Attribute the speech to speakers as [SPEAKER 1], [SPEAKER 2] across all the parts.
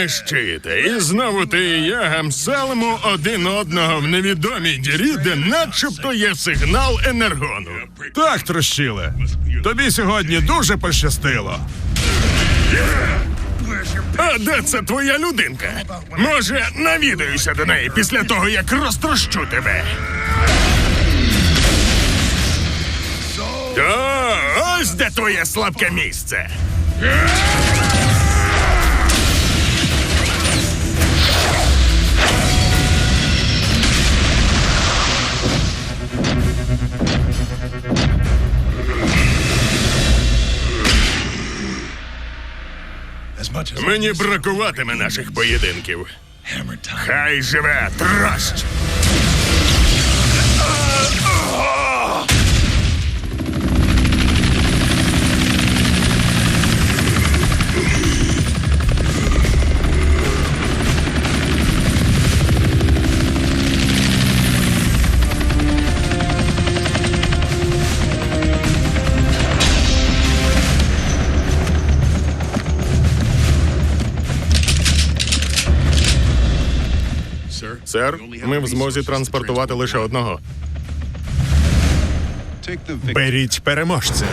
[SPEAKER 1] Бронещите, і знову ти і я гамселимо один одного в невідомій дірі, де начебто є сигнал енергону.
[SPEAKER 2] Так, трощиле. Тобі сьогодні дуже пощастило.
[SPEAKER 1] А де це твоя людинка? Може, навідаюся до неї після того, як розтрощу тебе. То ось де твоє слабке місце. Мені бракуватиме наших поєдинків. Хай живе трощ! Сер, ми в змозі транспортувати лише одного.
[SPEAKER 2] Беріть переможця.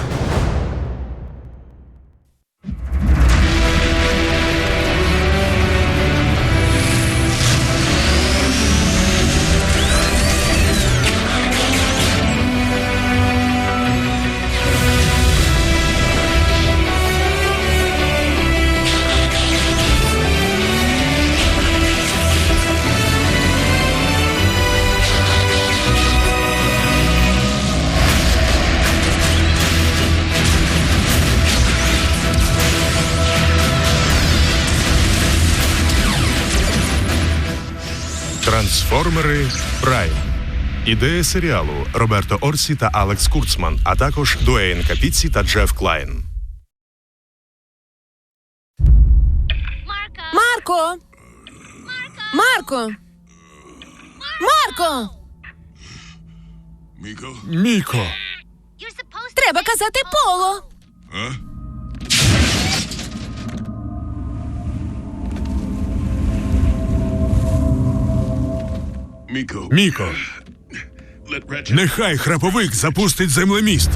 [SPEAKER 2] Трансформери Прайм. Ідея серіалу Роберто Орсі та Алекс Курцман, а також Дуейн Капіці та Джеф Клайн.
[SPEAKER 3] Марко! Марко! Марко!
[SPEAKER 2] Міко.
[SPEAKER 3] Треба казати поло.
[SPEAKER 2] Міко. Нехай храповик запустить землеміст.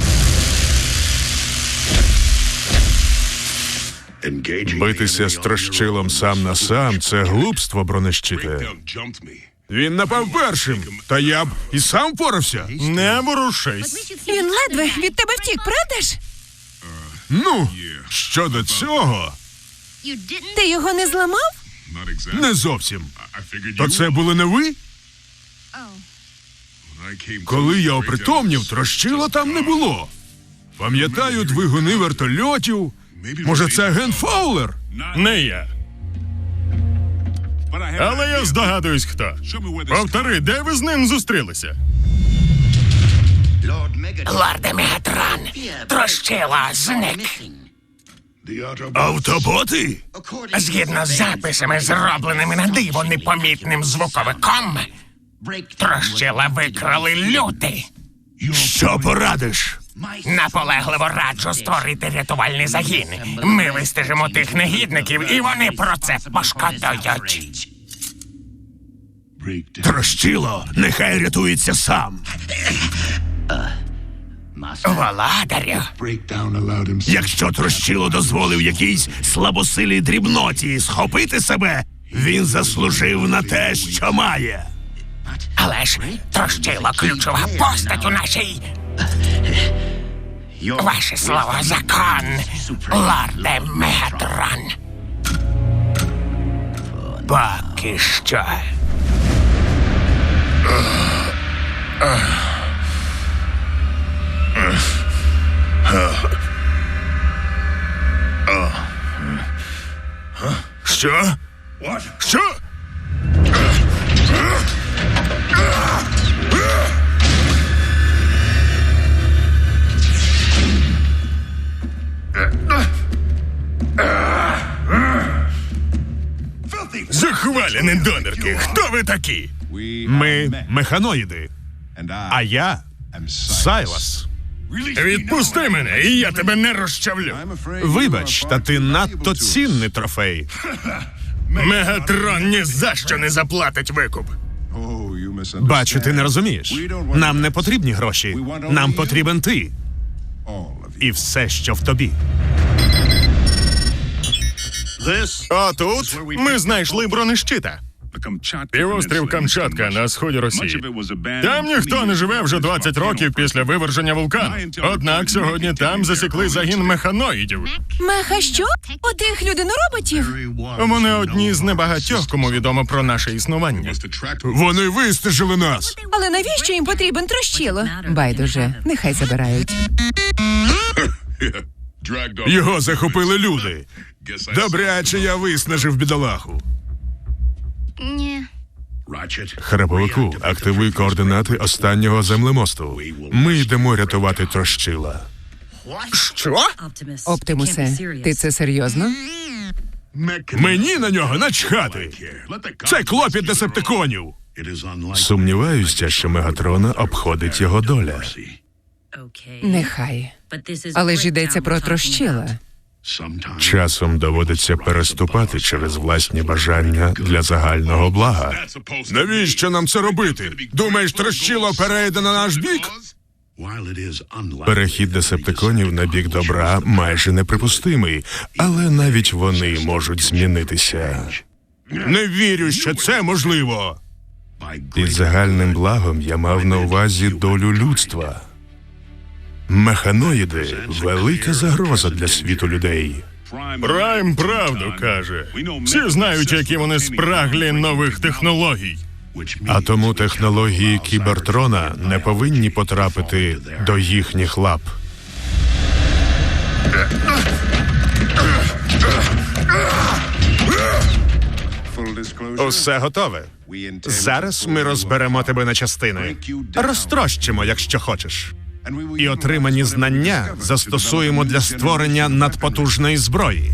[SPEAKER 2] Битися з трощилом сам на сам це глупство, бронещите. Він напав першим, та я б і сам порався.
[SPEAKER 1] Не ворушись.
[SPEAKER 3] Він ледве від тебе втік, правда ж?
[SPEAKER 2] Ну, щодо цього,
[SPEAKER 3] Ти його не зламав?
[SPEAKER 2] не зовсім. То це були не ви? Коли я опритомнів, трощила там не було. Пам'ятаю двигуни вертольотів. Може, це агент Фаулер?
[SPEAKER 1] Не я. Але я здогадуюсь, хто. Повтори, де ви з ним зустрілися?
[SPEAKER 4] Лорде Мегатрон, трощила зник.
[SPEAKER 2] Автоботи?
[SPEAKER 4] Згідно з записами, зробленими на диво непомітним звуковиком, трощила викрали люди.
[SPEAKER 2] Що порадиш?
[SPEAKER 4] Наполегливо раджу створити рятувальний загін. Ми вистежимо тих негідників, і вони про це пошкодують.
[SPEAKER 2] Трощило, нехай рятується сам.
[SPEAKER 4] Володарю,
[SPEAKER 2] Якщо трощило дозволив якійсь слабосилій дрібноті схопити себе, він заслужив на те, що має.
[SPEAKER 4] Але ж трощила ключова постать у нашій. Ваше слово закон, лорде Мегатрон. Поки що.
[SPEAKER 1] Що? Що? Захвалені донорки, хто ви такі?
[SPEAKER 2] Ми механоїди, а я Сайлас.
[SPEAKER 1] Відпусти мене, і я тебе не розчавлю.
[SPEAKER 2] Вибач, та ти надто цінний трофей.
[SPEAKER 1] Мегатрон ні за що не заплатить викуп.
[SPEAKER 2] Бачу, ти не розумієш. Нам не потрібні гроші. Нам потрібен ти і все, що в тобі.
[SPEAKER 1] А тут ми знайшли бронещита. Півострів Камчатка на сході Росії. Там ніхто не живе вже 20 років після виверження вулкану. Однак сьогодні там засікли загін механоїдів.
[SPEAKER 3] Меха що? Отих людинороботів?
[SPEAKER 1] Вони одні з небагатьох, кому відомо про наше існування.
[SPEAKER 2] Вони вистежили нас.
[SPEAKER 3] Але навіщо їм потрібен трощило? Байдуже, нехай забирають.
[SPEAKER 2] Його захопили люди. Добряче я виснажив бідолаху. Храповику, активуй координати останнього землемосту. Ми йдемо рятувати трощила.
[SPEAKER 1] Що?
[SPEAKER 3] Оптимусе, ти це серйозно?
[SPEAKER 2] Мені на нього начхати. Це клопіт десептиконів. Сумніваюся, що Мегатрона обходить його доля.
[SPEAKER 3] Нехай. Але ж йдеться про трощила.
[SPEAKER 2] Часом доводиться переступати через власні бажання для загального блага. Навіщо нам це робити? Думаєш, трощило перейде на наш бік? Перехід десептиконів на бік добра майже неприпустимий, але навіть вони можуть змінитися. Не вірю, що це можливо. Під загальним благом я мав на увазі долю людства. Механоїди велика загроза для світу людей.
[SPEAKER 1] Прайм правду каже. Всі знають, які вони спраглі нових технологій.
[SPEAKER 2] А тому технології кібертрона не повинні потрапити до їхніх лап. Усе готове. Зараз ми розберемо тебе на частини. Розтрощимо, якщо хочеш. І отримані знання застосуємо для створення надпотужної зброї.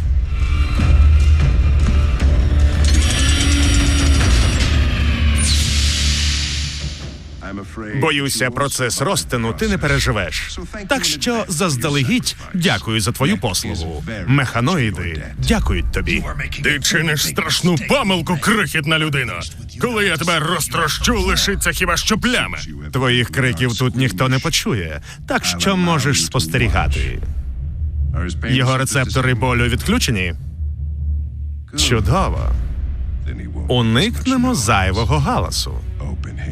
[SPEAKER 2] Боюся, процес розтину ти не переживеш. Так що заздалегідь дякую за твою послугу. Механоїди дякують тобі.
[SPEAKER 1] Ти чиниш страшну помилку, крихітна людина. Коли я тебе розтрощу, лишиться хіба що пляма.
[SPEAKER 2] Твоїх криків тут ніхто не почує, так що можеш спостерігати. Його рецептори болю відключені. Чудово. Уникнемо зайвого галасу.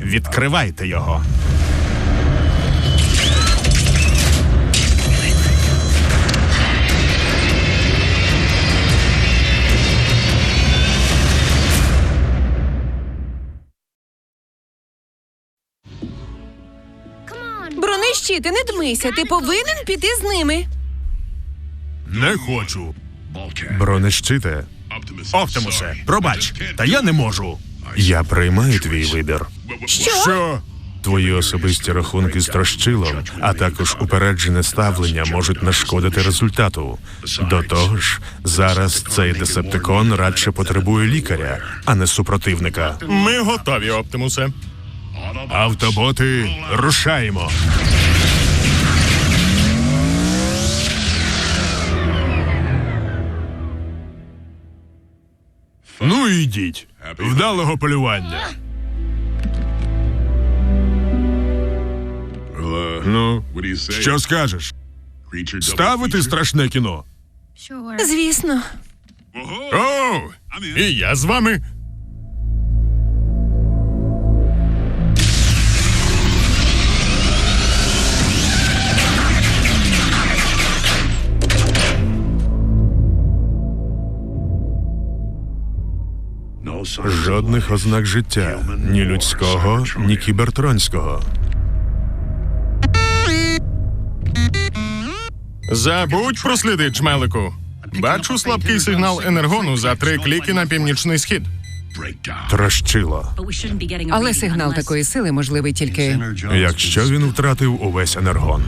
[SPEAKER 2] Відкривайте його.
[SPEAKER 3] Бронещити, не дмися, ти повинен піти з ними.
[SPEAKER 2] Не хочу. Бронещите. Оптимусе, пробач, та я не можу. Я приймаю твій вибір.
[SPEAKER 1] Що?
[SPEAKER 2] Твої особисті рахунки з трощилом, а також упереджене ставлення можуть нашкодити результату. До того ж, зараз цей десептикон радше потребує лікаря, а не супротивника.
[SPEAKER 1] Ми готові, Оптимусе.
[SPEAKER 2] Автоботи, рушаємо. Ну йдіть. Вдалого полювання. Ну, що скажеш? Ставити страшне кіно.
[SPEAKER 3] Звісно.
[SPEAKER 1] О, і я з вами.
[SPEAKER 2] Жодних ознак життя ні людського, ні кібертронського.
[SPEAKER 1] Забудь про сліди, чмелику. Бачу слабкий сигнал енергону за три кліки на північний схід.
[SPEAKER 2] Трощило.
[SPEAKER 3] Але сигнал такої сили можливий тільки.
[SPEAKER 2] Якщо він втратив увесь енергон.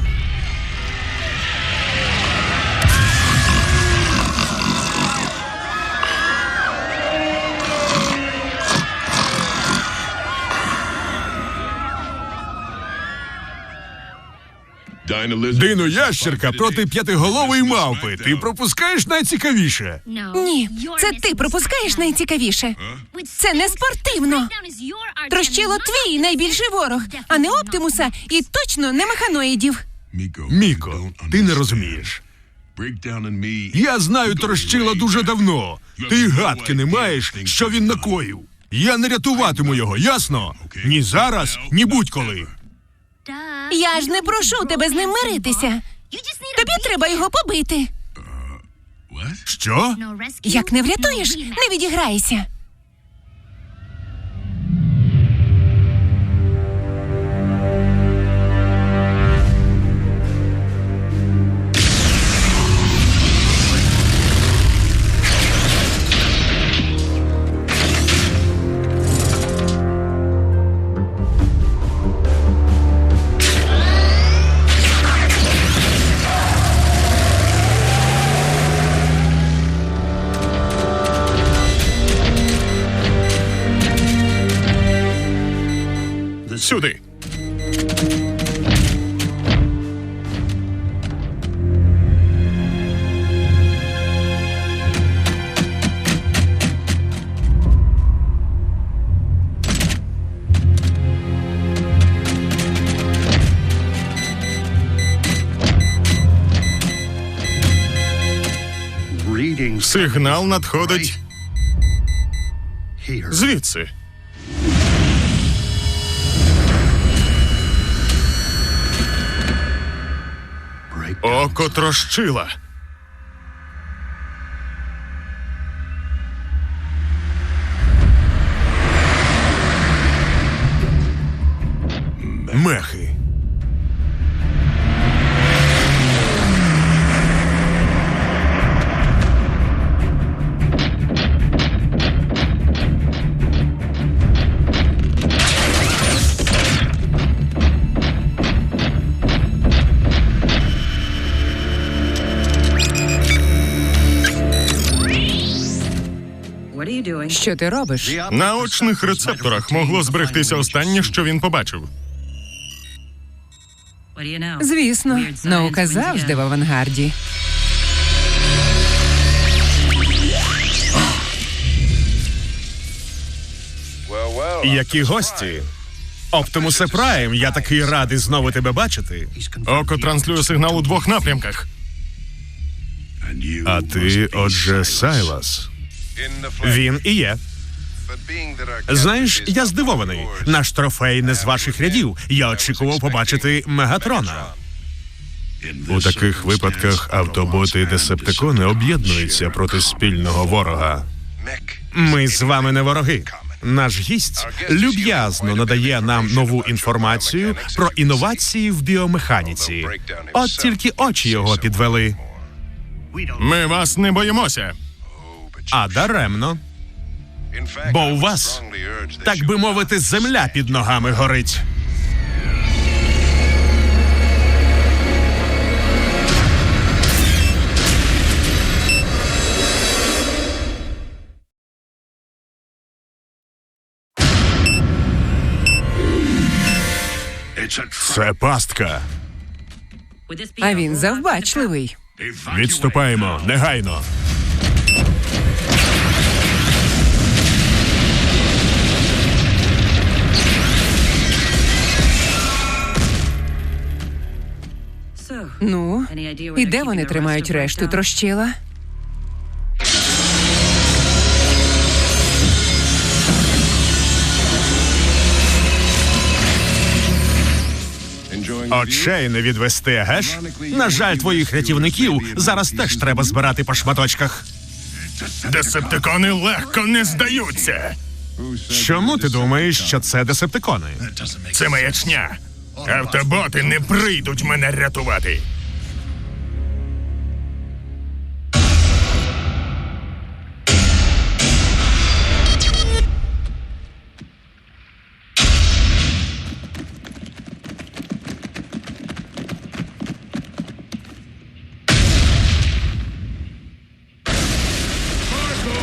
[SPEAKER 2] Дино ящерка проти п'ятиголової мавпи. Ти пропускаєш найцікавіше.
[SPEAKER 3] Ні, це ти пропускаєш найцікавіше. Це не спортивно. Трощило твій найбільший ворог, а не Оптимуса і точно не механоїдів.
[SPEAKER 2] Міко, ти не розумієш. Я знаю трощила дуже давно. Ти гадки не маєш, що він накоїв. Я не рятуватиму його, ясно? Ні зараз, ні будь-коли.
[SPEAKER 3] Я ж не прошу тебе з ним миритися. Тобі треба його побити.
[SPEAKER 2] Що?
[SPEAKER 3] Як не врятуєш, не відіграєшся.
[SPEAKER 1] Сигнал надходить звідси. Око трощила.
[SPEAKER 3] Що ти робиш?
[SPEAKER 1] На очних рецепторах могло зберегтися останнє, що він побачив.
[SPEAKER 3] Звісно, наука завжди в авангарді.
[SPEAKER 2] Які гості? Оптимусе Прайм, я такий радий знову тебе бачити.
[SPEAKER 1] Око транслює сигнал у двох напрямках.
[SPEAKER 2] А ти, отже, Сайлас. Він і є. Знаєш, я здивований. Наш трофей не з ваших рядів. Я очікував побачити Мегатрона. У таких випадках автоботи і десептикони об'єднуються проти спільного ворога. Ми з вами не вороги. Наш гість люб'язно надає нам нову інформацію про інновації в біомеханіці. От тільки очі його підвели.
[SPEAKER 1] Ми вас не боїмося.
[SPEAKER 2] А даремно. Бо у вас, так би мовити, земля під ногами горить. Це пастка.
[SPEAKER 3] А він завбачливий.
[SPEAKER 2] Відступаємо негайно.
[SPEAKER 3] Ну, і де вони тримають решту трощила?
[SPEAKER 2] Очей не відвести, геш? На жаль, твоїх рятівників зараз теж треба збирати по шматочках.
[SPEAKER 1] Десептикони легко не здаються.
[SPEAKER 2] Чому ти думаєш, що це десептикони?
[SPEAKER 1] Це маячня. Автоботи не прийдуть мене рятувати.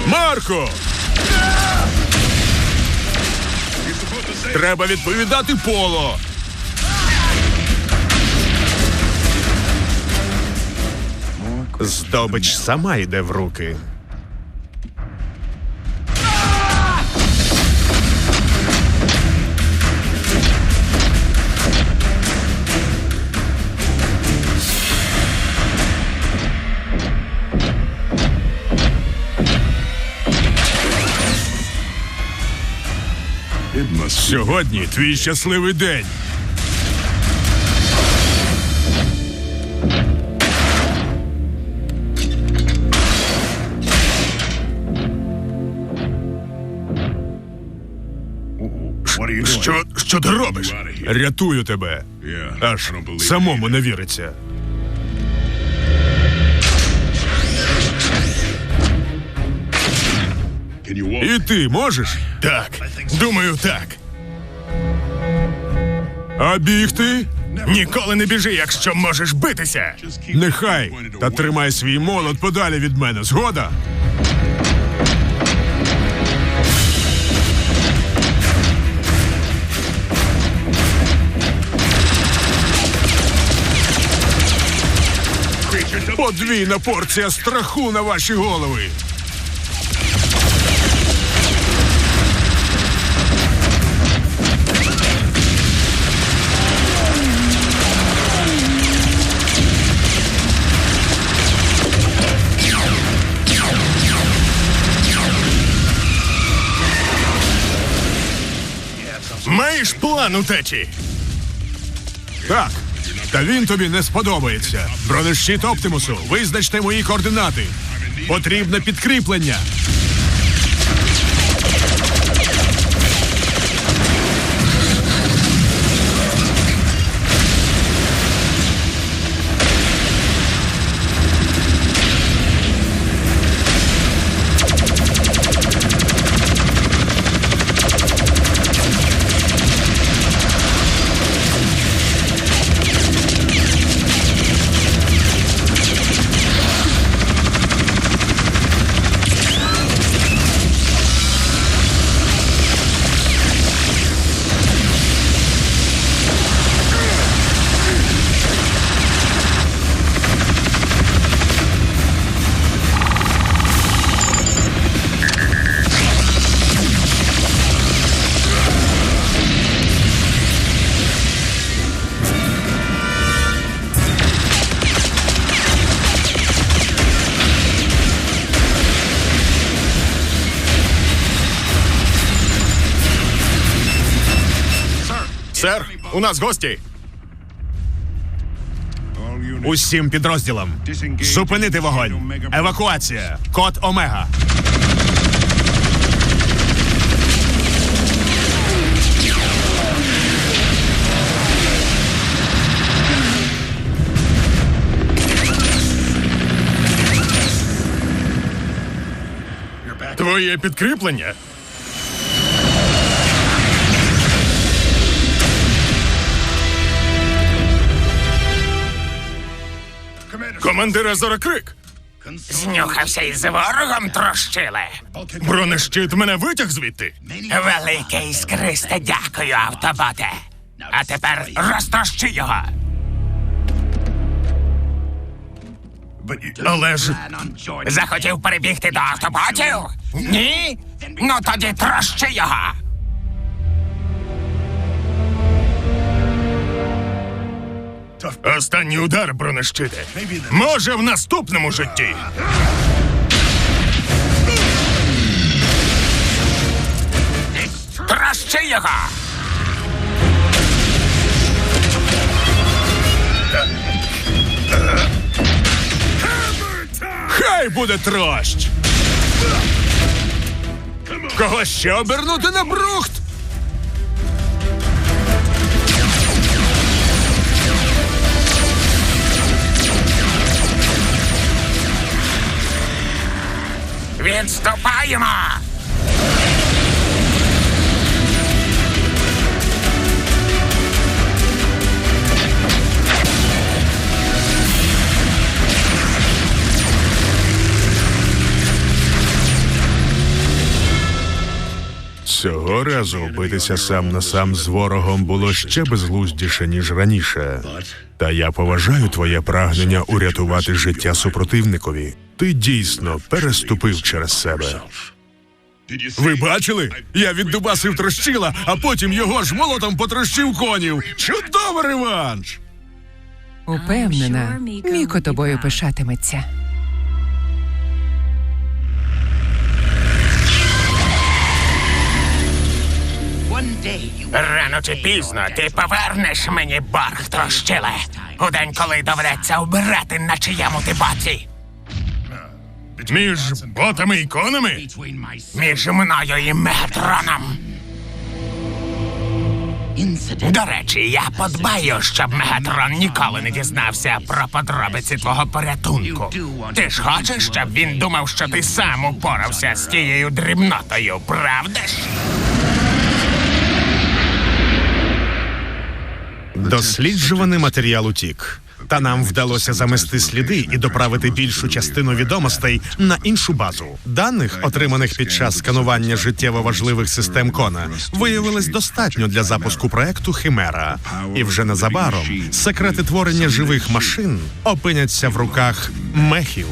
[SPEAKER 2] Марко! Треба відповідати поло. Здобич сама йде в руки. Сьогодні твій щасливий день.
[SPEAKER 1] Що, що ти робиш?
[SPEAKER 2] Рятую тебе. Аж самому не віриться. І ти можеш?
[SPEAKER 1] Так, думаю, так.
[SPEAKER 2] А бігти?
[SPEAKER 1] Ніколи не біжи, якщо можеш битися.
[SPEAKER 2] Нехай. Та тримай свій молот подалі від мене. Згода? Подвійна порція страху на ваші голови.
[SPEAKER 1] Маєш план утечі?
[SPEAKER 2] Так. Та він тобі не сподобається. Бронещит Оптимусу, визначте мої координати. Потрібне підкріплення.
[SPEAKER 1] У нас гості.
[SPEAKER 2] Усім підрозділам. Зупинити вогонь. Евакуація. Код Омега.
[SPEAKER 1] Твоє підкріплення. Командира Зорокрик.
[SPEAKER 4] Знюхався із ворогом трощили.
[SPEAKER 1] Бронещит мене витяг звідти.
[SPEAKER 4] Велике іскристе дякую, автоботе. А тепер розтрощи його.
[SPEAKER 1] Але ж
[SPEAKER 4] Захотів перебігти до автоботів? Ні? Ну тоді трощи його.
[SPEAKER 1] Останній удар бронещите. Може, в наступному житті.
[SPEAKER 4] Трощи його.
[SPEAKER 2] Хай буде трощ! Кого ще обернути на брухт?
[SPEAKER 4] Відступаємо.
[SPEAKER 2] Цього разу битися сам на сам з ворогом було ще безглуздіше, ніж раніше. Та я поважаю твоє прагнення урятувати життя супротивникові. Ти дійсно переступив через себе. Ви бачили? Я віддубасив трощила, а потім його ж молотом потрощив конів. Чудовий реванш!
[SPEAKER 3] Упевнена, Міко тобою пишатиметься.
[SPEAKER 4] Рано чи пізно ти повернеш мені борг, трощиле. У день, коли доведеться обирати, на чиєму ти боці.
[SPEAKER 1] Між ботами і конами?
[SPEAKER 4] Між мною і Мегатроном. До речі, я подбаю, щоб Мегатрон ніколи не дізнався про подробиці твого порятунку. Ти ж хочеш, щоб він думав, що ти сам упорався з тією дрібнотою, правда ж?
[SPEAKER 2] Досліджуваний матеріал утік. Та нам вдалося замести сліди і доправити більшу частину відомостей на іншу базу. Даних, отриманих під час сканування життєво важливих систем Кона, виявилось достатньо для запуску проекту Химера. І вже незабаром секрети творення живих машин опиняться в руках мехів.